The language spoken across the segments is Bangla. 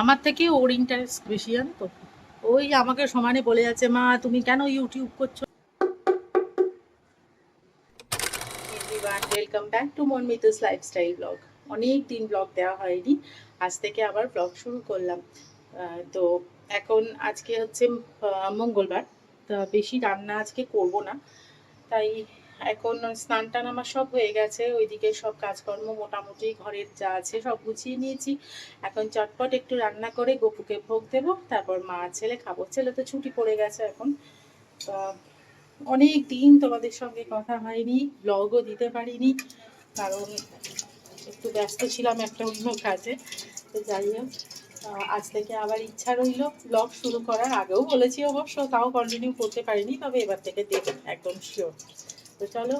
আমার থেকে ওর ইন্টারেস্ট বেশি তো? ওই আমাকে সমানে বলে যাচ্ছে, মা, তুমি কেন ইউটিউব করছ? Welcome back to Monmitus lifestyle vlog অনেক দিন ব্লগ দেওয়া হয়নি, আজ থেকে আবার ব্লগ শুরু করলাম। তো এখন আজকে হচ্ছে মঙ্গলবার, তা বেশি রান্না আজকে করব না। তাই এখন স্নান টান আমার সব হয়ে গেছে, ওইদিকে সব কাজকর্ম মোটামুটি ঘরের যা আছে সব গুছিয়ে নিয়েছি। এখন চটপট একটু রান্না করে গপুকে ভোগ দেবো, তারপর মা ছেলে খাব। ছেলে তো ছুটি পড়ে গেছে এখন। অনেক দিন তোমাদের সঙ্গে কথা হয়নি ব্লগও দিতে পারিনি, কারণ একটু ব্যস্ত ছিলাম একটা অন্য কাজে। তো যাই হোক আজ থেকে আবার ইচ্ছা রইল ব্লগ শুরু করার। আগেও বলেছি অবশ্য, তাও কন্টিনিউ করতে পারিনি, তবে এবার থেকে দেবো একদম শিওর তো চলো,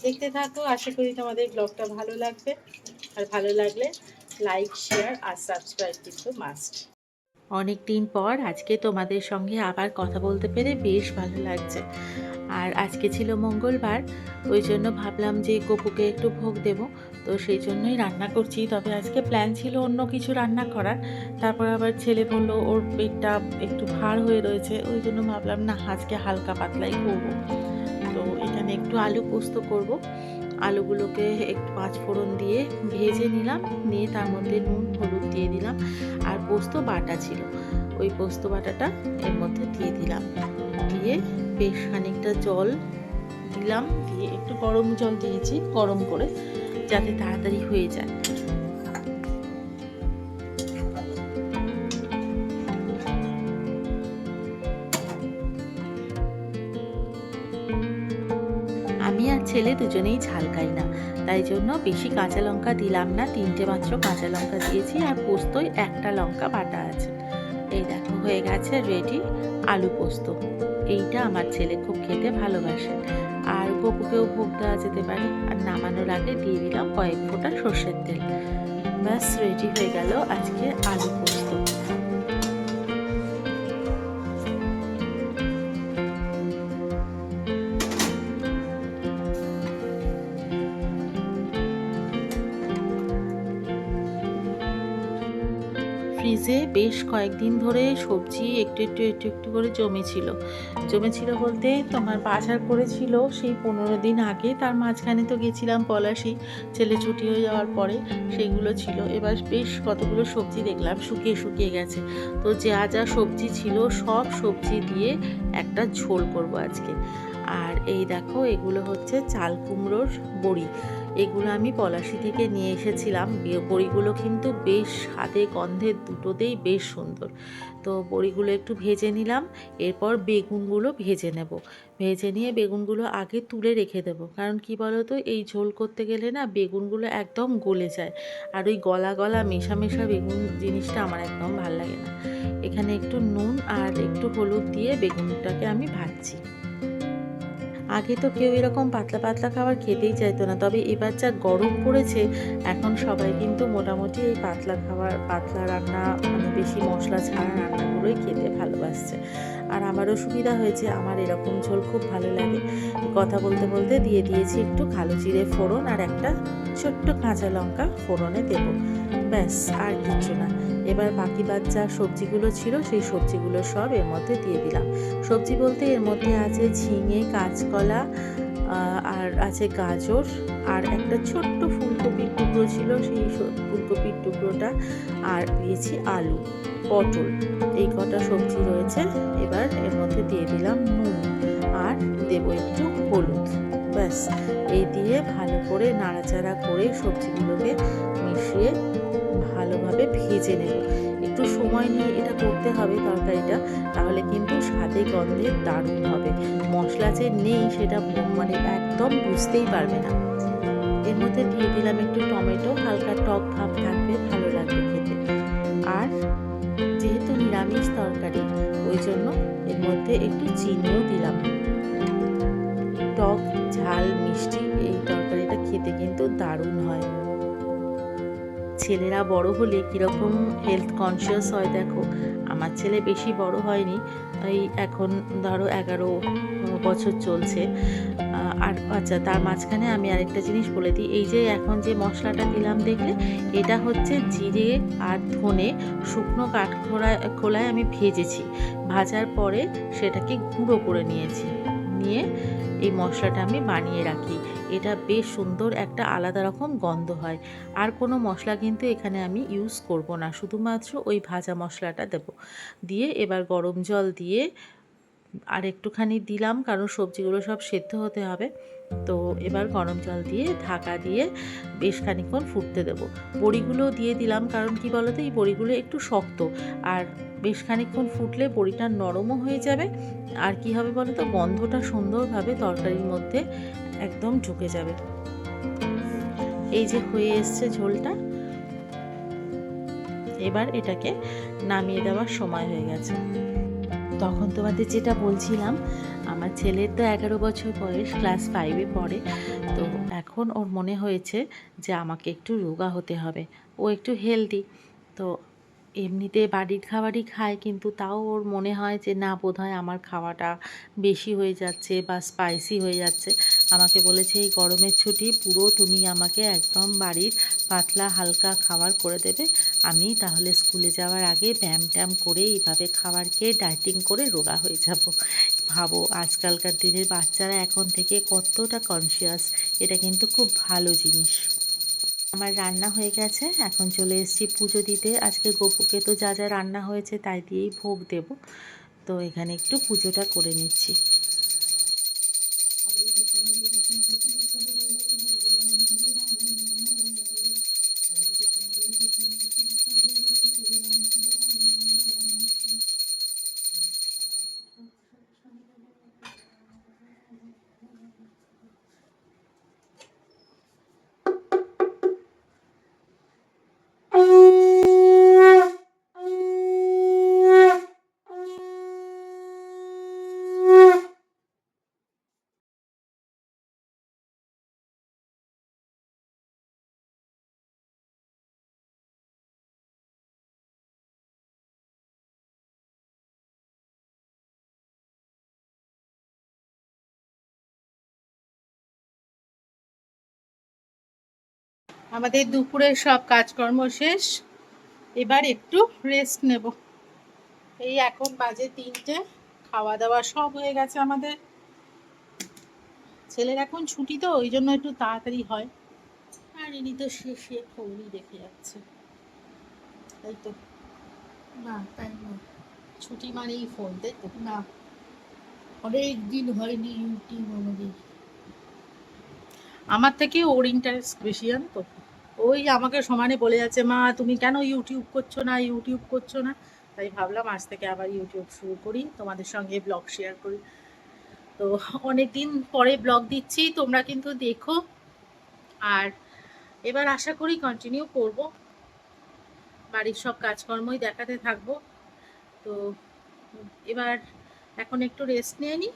দেখতে থাকো। আশা করি তোমাদের ব্লগটা ভালো লাগবে। আর ভালো লাগলে লাইক শেয়ার আর সাবস্ক্রাইব কিন্তু মাস্ট অনেক দিন পর আজকে তোমাদের সঙ্গে আবার কথা বলতে পেরে বেশ ভালো লাগছে। আর আজকে ছিল মঙ্গলবার, ওই জন্য ভাবলাম যে গপুকে একটু ভোগ দেব। তো সেই জন্যই রান্না করছি। তবে আজকে প্ল্যান ছিল অন্য কিছু রান্না করার। তারপর আবার ছেলে বলল, ওর পেটটা একটু ভার হয়ে রয়েছে। ওই জন্য ভাবলাম, না, আজকে হালকা পাতলাই করব। এখানে একটু আলু পোস্ত করব। আলুগুলোকে একটু পাঁচ ফোড়ন দিয়ে ভেজে নিলাম, নিয়ে তার মধ্যে নুন, হলুদ দিয়ে দিলাম আর পোস্ত বাটা ছিল। ওই পোস্ত বাটাটা এর মধ্যে দিয়ে দিলাম। দিয়ে বেশ খানিকটা জল দিলাম, দিয়ে একটু গরম জল দিয়েছি, গরম করে যাতে তাড়াতাড়ি হয়ে যায়। আমি আর ছেলে দুজনেই ঝাল খাই না। তাই জন্য বেশি কাঁচা লঙ্কা দিলাম না, তিনটে মাত্র কাঁচা লঙ্কা দিয়েছি আর পোস্তই একটা লঙ্কা বাটা আছে। এই দেখো, হয়ে গেছে রেডি আলু পোস্ত। এইটা আমার ছেলে খুব খেতে ভালোবাসে। আর গপুকেও ভোগ দেওয়া যেতে পারে। আর নামানোর আগে দিয়ে দিলাম কয়েক ফোঁটা সর্ষের তেল। ব্যাস রেডি হয়ে গেল আজকে আলু ফ্রিজে বেশ কয়েকদিন ধরে সবজি একটু একটু একটু একটু করে জমেছিল। জমেছিল বলতে তোমার বাজার করেছিল সেই পনেরো দিন আগে। তার মাঝখানে তো গেছিলাম পলাশি, ছেলে ছুটি হয়ে যাওয়ার পরে সেইগুলো ছিল। এবার বেশ কতগুলো সবজি দেখলাম, শুকিয়ে শুকিয়ে গেছে। তো যা যা সবজি ছিল সব সবজি দিয়ে একটা ঝোল করব আজকে। আর এই দেখো, এগুলো হচ্ছে চাল কুমড়োর বড়ি। এগুলো আমি পলাশি থেকে নিয়ে এসেছিলাম। বড়িগুলো কিন্তু বেশ স্বাদে, গন্ধে দুটোতেই বেশ সুন্দর। তো বড়িগুলো একটু ভেজে নিলাম, এরপর বেগুনগুলো ভেজে নেব। ভেজে নিয়ে বেগুনগুলো আগে তুলে রেখে দেব। কারণ কি বলো তো এই ঝোল করতে গেলে না বেগুনগুলো একদম গলে যায়। আর ওই গলা গলা মেশা মেশা বেগুন জিনিসটা আমার একদম ভালো লাগে না। এখানে একটু নুন আর একটু হলুদ দিয়ে বেগুনটাকে আমি ভাজছি। আগে তো কেউ এরকম পাতলা পাতলা খাবার খেতেই চাইতো না, তবে এবার যা গরম পড়েছে, এখন সবাই কিন্তু মোটামুটি এই পাতলা খাবার, পাতলা রান্না মানে বেশি মশলা ছাড়া রান্নাগুলোই খেতে ভালোবাসছে। আর আমারও সুবিধা হয়েছে, আমার এরকম ঝোল খুব ভালো লাগে। কথা বলতে বলতে দিয়ে দিয়েছি একটু কালো জিরে ফোড়ন আর একটা ছোট্ট কাঁচা লঙ্কা ফোড়নে দেব। ব্যাস, আর কিছু না। এবার বাকি বাচ্চা সবজিগুলো ছিল, সেই সবজিগুলো সব এর মধ্যে দিয়ে দিলাম। সবজি বলতে এর মধ্যে আছে ঝিঙে, কাঁচকলা আর আছে গাজর, আর একটা ছোট্ট ফুলকপির টুকরো ছিল, সেই ফুলকপির টুকরোটা, আর দিয়েছি আলু, পটল। এই কটা সবজি রয়েছে, এবার এর মধ্যে দিয়ে দিলাম নুন, আর দেবো একটু হলুদ। ব্যাস, এই দিয়ে ভালো করে নাড়াচাড়া করে সবজিগুলোকে মিশিয়ে ভালোভাবে ভেজে নেব। একটু সময় নিয়ে এটা করতে হবে তরকারিটা, তাহলে কিন্তু স্বাদে গন্ধে দারুণ হবে। মশলা যে নেই সেটা মানে একদম বুঝতেই পারবে না। এর মধ্যে দিয়ে দিলাম একটু টমেটো, হালকা টক ভাব থাকবে, ভালো লাগবে খেতে। আর যেহেতু নিরামিষ তরকারি, ওই জন্য এর মধ্যে একটু চিনিও দিলাম। টক ঝাল, মিষ্টি এই তরকারিটা খেতে কিন্তু দারুণ হয়। ছেলেরা বড় হলে কীরকম হেলথ কনসিয়াস হয় দেখো। আমার ছেলে বেশি বড় হয়নি এই এখন ধরো এগারো বছর চলছে। আর আচ্ছা তার মাঝখানে আমি আরেকটা জিনিস বলে দিই। এই যে এখন যে মশলাটা দিলাম দেখলে, এটা হচ্ছে জিরে আর ধনে শুকনো কাঠ খোলায় খোলায় আমি ভেজেছি। ভাজার পরে সেটাকে গুঁড়ো করে নিয়েছি। নিয়ে এই মশলাটা আমি বানিয়ে রাখি। এটা বেশ সুন্দর একটা আলাদা রকম গন্ধ হয়। আর কোনো মশলা কিন্তু এখানে আমি ইউজ করব না। শুধুমাত্র ওই ভাজা মশলাটা দেব। দিয়ে এবার গরম জল দিয়ে আর একটুখানি দিলাম, কারণ সবজিগুলো সব সেদ্ধ হতে হবে। তো এবার গরম জল দিয়ে ঢাকা দিয়ে বেশ খানিকক্ষণ ফুটতে দেবো। বড়িগুলো দিয়ে দিলাম কারণ কি বলতো, এই বড়িগুলো একটু শক্ত। আর বেশ খানিকক্ষণ ফুটলে বড়িটা নরমও হয়ে যাবে। আর কি হবে বলো তো গন্ধটা সুন্দরভাবে তরকারির মধ্যে একদম ঢুকে যাবে। এই যে হয়ে এসছে ঝোলটা। এবার এটাকে নামিয়ে দেওয়ার সময় হয়ে গেছে। তখন তোমাদের যেটা বলছিলাম আমার ছেলের তো এগারো বছর বয়স ক্লাস ফাইভে পড়ে। তো এখন ওর মনে হয়েছে যে আমাকে একটু রোগা হতে হবে। ও একটু হেলদি তো এমনিতে বাড়ির খাবারই খায়, কিন্তু তাও ওর মনে হয় যে না বোধ হয় আমার খাওয়াটা বেশি হয়ে যাচ্ছে বা স্পাইসি হয়ে যাচ্ছে। আমাকে বলেছে, এই গরমের ছুটি, পুরো তুমি আমাকে একদম বাড়ির পাতলা, হালকা খাবার করে দেবে। আমি তাহলে স্কুলে যাওয়ার আগে ব্যায়াম ট্যাম করে এইভাবে খাবার খেয়ে ডায়েটিং করে রোগা হয়ে যাব। ভাবো, আজকালকার দিনের বাচ্চারা এখন থেকে কতটা কনসিয়াস এটা কিন্তু খুব ভালো জিনিস। আমার রান্না হয়ে গেছে, এখন চলে এসেছি পুজো দিতে। আজকে গোপুকে তো যা যা রান্না হয়েছে তাই দিয়েই ভোগ দেব। তো এখানে একটু পুজোটা করে নিচ্ছি। আমাদের দুপুরের সব কাজকর্ম শেষ। এবার একটু রেস্ট নেব। এই এখন বাজে তিনটে খাওয়া দাওয়া সব হয়ে গেছে আমাদের। ছেলের এখন ছুটি তো ওই জন্য একটু তাড়াতাড়ি হয়। আর ইনি তো শেষে ফোনই দেখে যাচ্ছে। তাই তো। না তাই না। ছুটি মানেই ফোন তাই তো? না। অনেক দিন হয়নি ইউটিউব আমাদের। আমার থেকে ওর ইন্টারেস্ট বেশি জানো তো? ওই আমাকে সমানে বলে যাচ্ছে, মা, তুমি কেন ইউটিউব করছ না? ইউটিউব করছ না? তাই ভাবলাম আজ থেকে আবার ইউটিউব শুরু করি, তোমাদের সঙ্গে ব্লগ শেয়ার করি। তো অনেক দিন পরে ব্লগ দিচ্ছি, তোমরা কিন্তু দেখো। আর এবার আশা করি কন্টিনিউ করব। বাড়ির সব কাজকর্মই দেখাতে থাকব। তো এবার এখন একটু রেস্ট নিয়ে নিই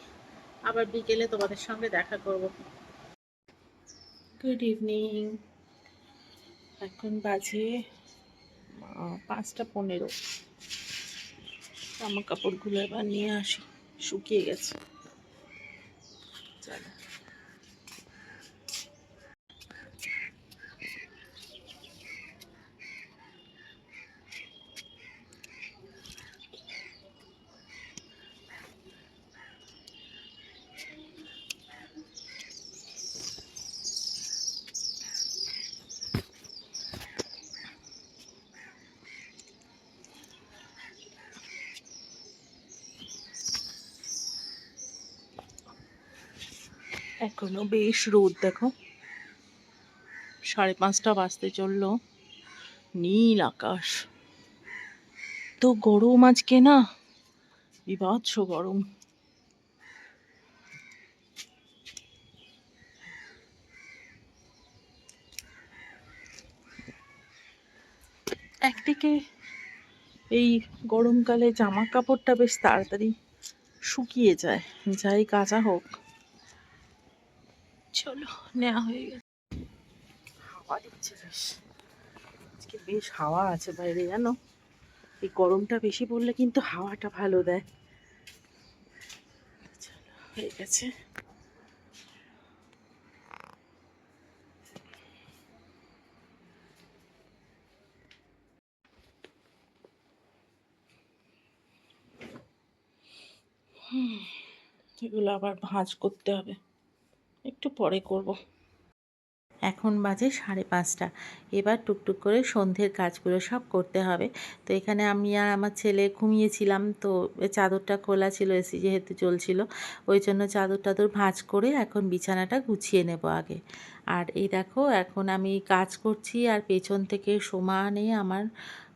আবার বিকেলে তোমাদের সঙ্গে দেখা করব। গুড ইভিনিং এখন বাজে পাঁচটা পনেরো। জামা কাপড়গুলো এবার নিয়ে আসি শুকিয়ে গেছে। চলো। এখনও বেশ রোদ, দেখো। সাড়ে পাঁচটা বাজতে চলল। নীল আকাশ। তো গরম আজকে না, বিভৎস গরম। একদিকে এই গরমকালে জামা কাপড়টা বেশ তাড়াতাড়ি শুকিয়ে যায়। যাই কাঁচা হোক। নেওয়া হয়ে গেছে। হাওয়া দিচ্ছে বেশ। আজকে বেশ হাওয়া আছে বাইরে, জানো? এই গরমটা বেশি পড়লে কিন্তু হাওয়াটা ভালো দেয়। হয়ে গেছে। হুম, এগুলো আবার ভাঁজ করতে হবে। একটু পরে করব। এখন বাজে সাড়ে পাঁচটা। এবার টুকটুক করে সন্ধ্যের কাজগুলো সব করতে হবে। তো এখানে আমি আর আমার ছেলে ঘুমিয়েছিলাম, তো চাদরটা খোলা ছিল, এসি যেহেতু চলছিল ওই জন্য চাদর টাদর ভাঁজ করে এখন বিছানাটা গুছিয়ে নেব আগে। আর এই দেখো, এখন আমি কাজ করছি আর পেছন থেকে সমানে আমার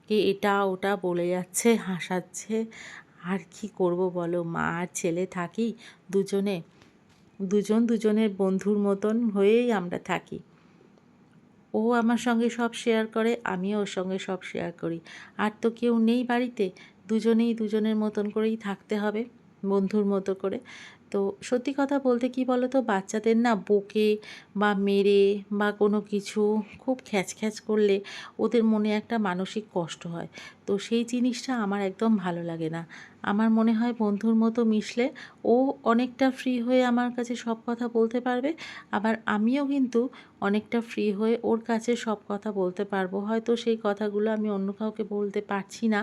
কে এটা ওটা বলে যাচ্ছে, হাসাচ্ছে। আর কি করব বলো? মা আর ছেলে থাকি দুজনে। দুজন দুজনের বন্ধুর মতন হয়েই আমরা থাকি। ও আমার সঙ্গে সব শেয়ার করে, আমিও ওর সঙ্গে সব শেয়ার করি। আর তো কেউ নেই বাড়িতে, দুজনেই দুজনের মতন করেই থাকতে হবে, বন্ধুর মতো করে। তো সত্যি কথা বলতে কি বলো তো বাচ্চাদের না বকে বা মেরে বা কোনো কিছু খুব খ্যাচ খ্যাচ করলে ওদের মনে একটা মানসিক কষ্ট হয়। তো সেই জিনিসটা আমার একদম ভালো লাগে না। আমার মনে হয় বন্ধুর মতো মিশলে ও অনেকটা ফ্রি হয়ে আমার কাছে সব কথা বলতে পারবে, আবার আমিও কিন্তু অনেকটা ফ্রি হয়ে ওর কাছে সব কথা বলতে পারব। হয়তো সেই কথাগুলো আমি অন্য কাউকে বলতে পারছি না,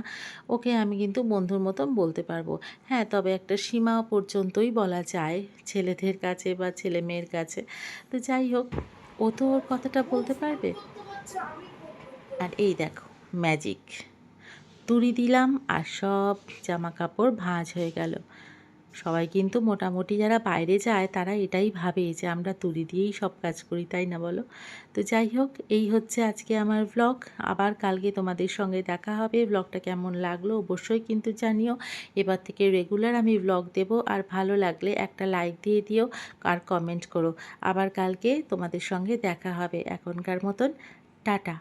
ওকে আমি কিন্তু বন্ধুর মতন বলতে পারব। হ্যাঁ তবে একটা সীমা পর্যন্তই বলা যায় ছেলেদের কাছে বা ছেলে মেয়ের কাছে। তো যাই হোক, ও তো ওর কথাটা বলতে পারবে? আর এই দেখো ম্যাজিক তুড়ি দিলাম আর সব জামা কাপড় ভাঁজ হয়ে গেল। সবাই কিন্তু মোটামুটি যারা বাইরে যায় তারা এটাই ভাবে যে আমরা তুড়ি দিয়েই সব কাজ করি, তাই না বলো? তো যাই হোক, এই হচ্ছে আজকে আমার ব্লগ আবার কালকে তোমাদের সঙ্গে দেখা হবে। ব্লগটা কেমন লাগল অবশ্যই কিন্তু জানিও। এবার থেকে রেগুলার আমি ব্লগ দেব। আর ভালো লাগলে একটা লাইক দিয়ে দিও আর কমেন্ট করো। আবার কালকে তোমাদের সঙ্গে দেখা হবে। এখনকার মতন, টাটা।